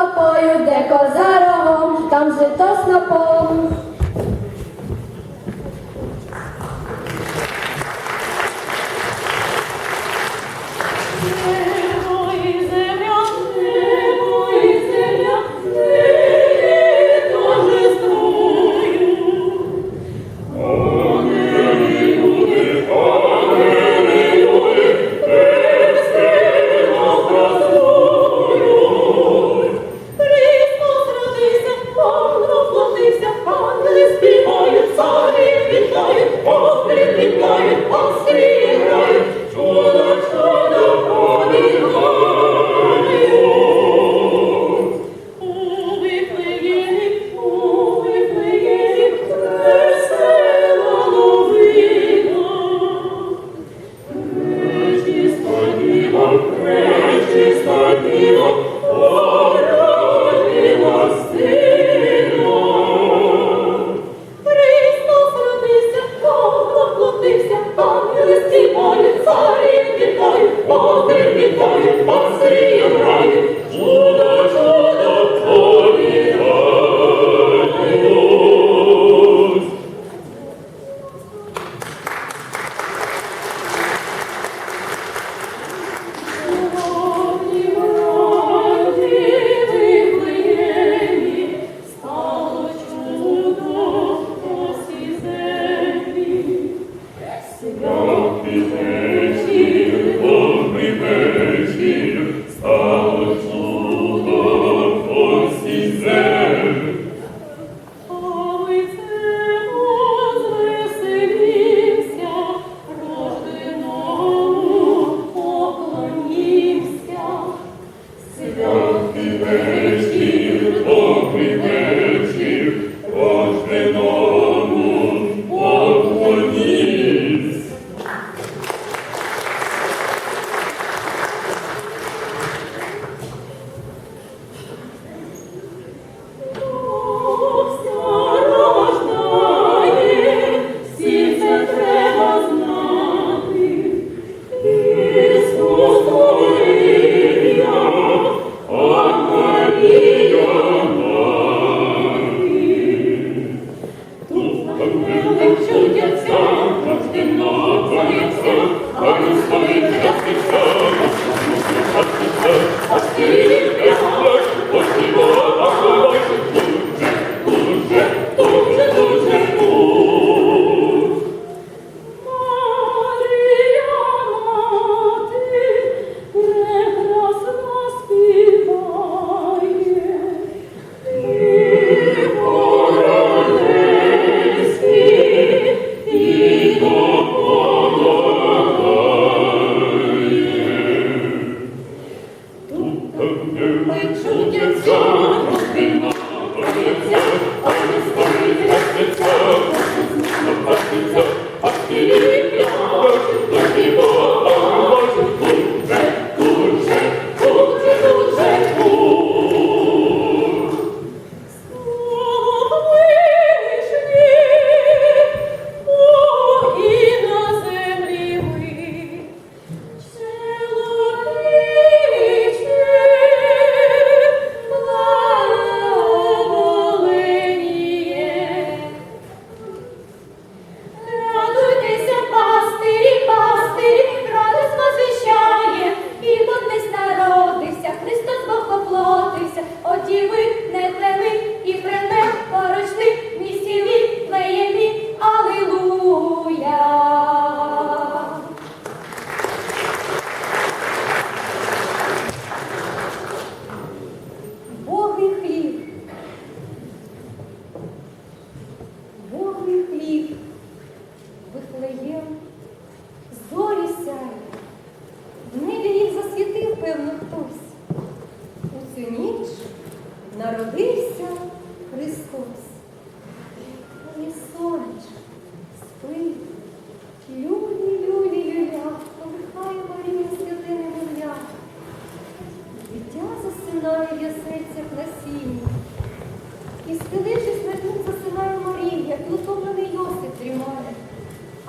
копою, де коза рогом, там жито снопом. い。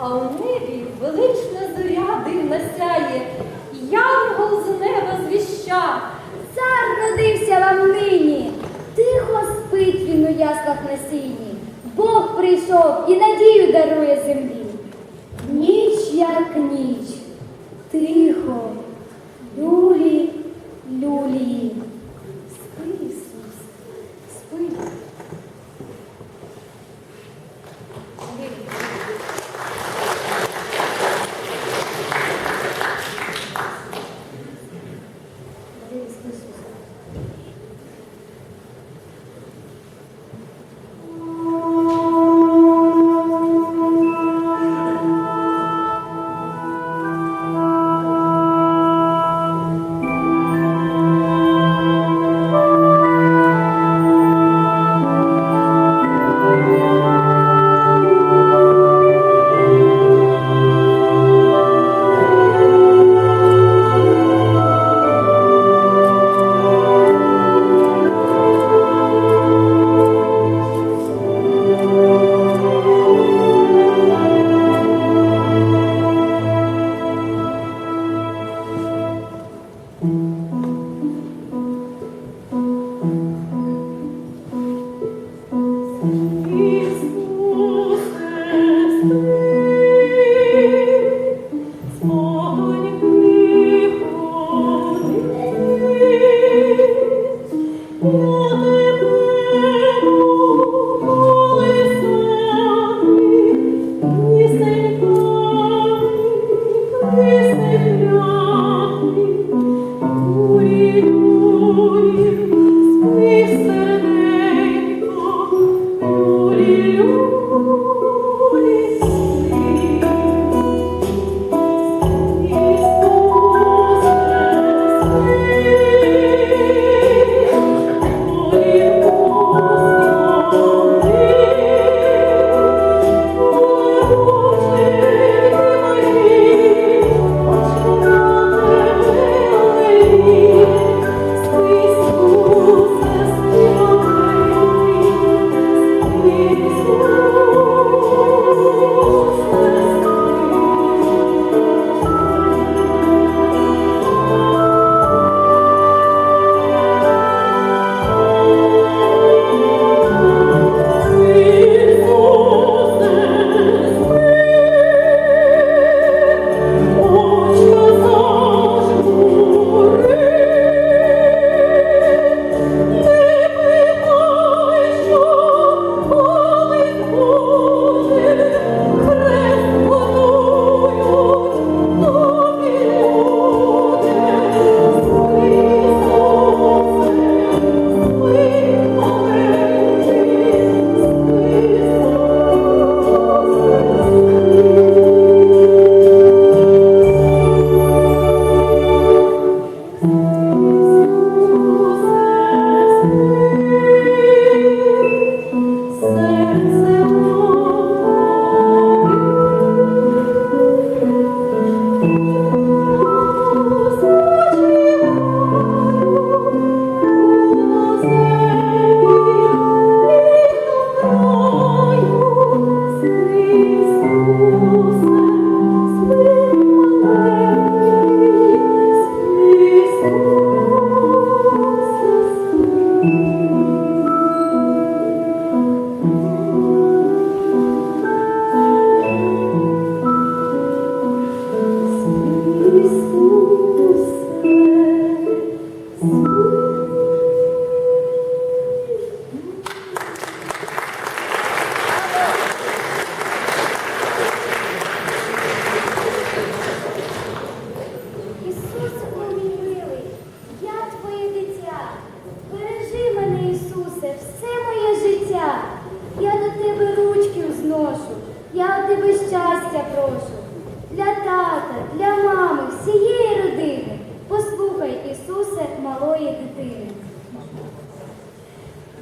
а у небі велична зоря дивна сяє, янгол з неба звіща. Цар родився вам нині, тихо спить він у яслах насійні. Бог прийшов і надію дарує землі. Ніч, як ніч, тихо, люлі, люлі.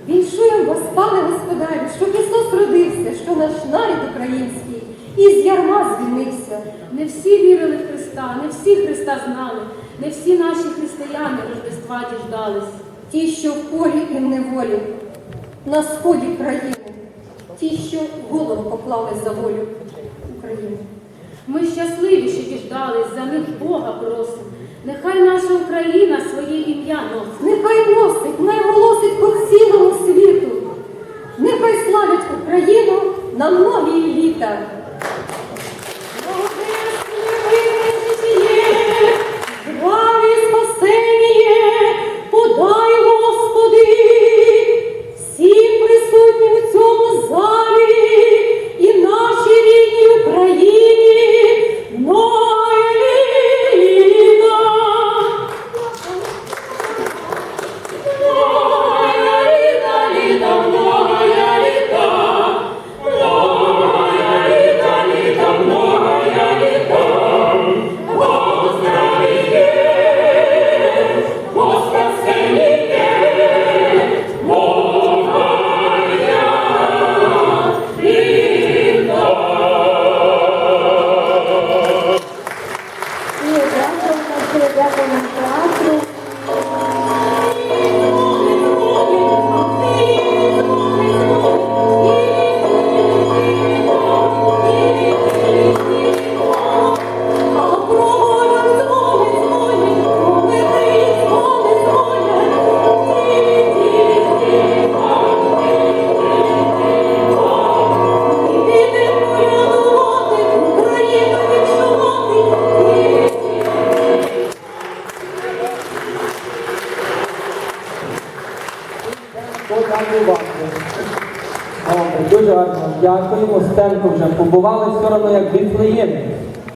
Віншуємо вас, пане господарю, що Христос родився, що наш нарід український із ярма звільнився. Не всі вірили в Христа, не всі Христа знали, не всі наші християни Рождества діждались. Ті, що в полі і в неволі, на сході країни, ті, що голову поклали за волю України. Ми щасливі, що діждались, за них Бога просимо. Нехай наша Україна своє ім'я носить. Нехай носить, vida Стенко вже побували все одно як в Віфлеємі.